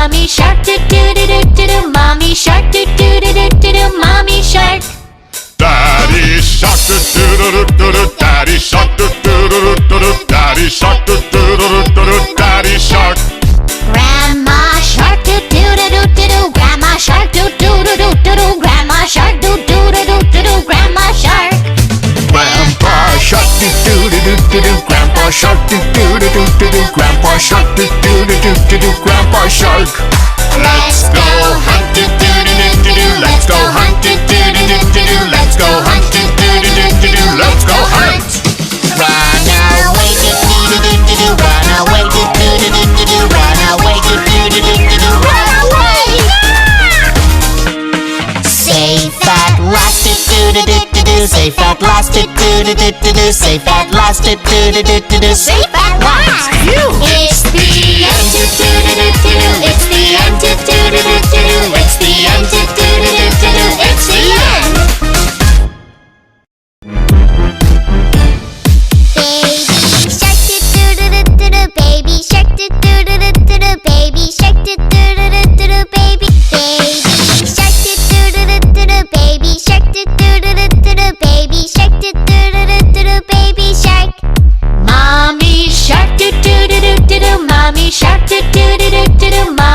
mommy shark do do do do do do mommy shark do do do do do do mommy shark daddy shark do do do do do daddy shark do do do do do daddy shark do do do do do daddy shark grandma shark do do do do do grandma shark do do do do do grandma shark do do do do do grandma shark grandpa shark do do do do do grandpa shark do do do do Safe at last doo doo doo doo doo doo. Safe at last doo doo doo doo doo doo. Safe at last doo doo doo doo doo doo. Safe at last. It's the end doo doo doo doo doo doo. It's the end doo doo doo doo doo doo. It's the end doo doo doo doo doo doo. It's the end. Baby shark doo doo doo doo doo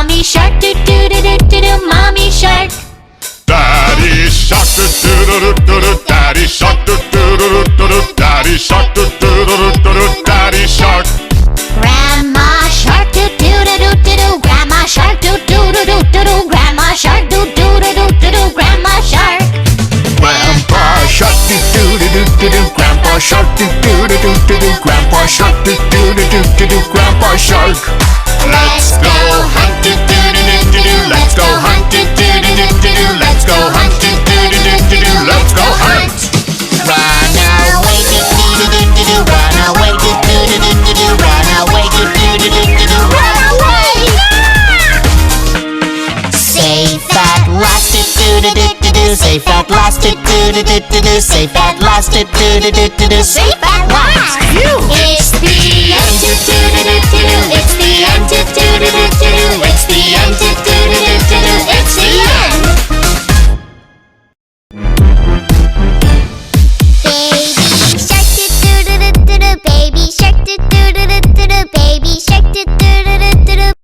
Mommy shark doo doo doo doo doo doo. Mommy shark. Daddy shark do do do do do do Daddy shark do do do do do do Daddy shark do do do do do do Daddy shark Grandma shark doo doo doo doo doo doo. Grandma shark doo doo doo doo doo doo. Grandma shark doo doo doo doo doo doo. Grandma shark. Grandpa shark do do do do do do. Grandpa shark do do do do do do. Grandpa shark do do do do do do. Grandpa shark. Last doo doo doo doo doo doo. Safe at last doo doo doo doo doo doo. Safe at last doo doo doo doo doo doo. Safe at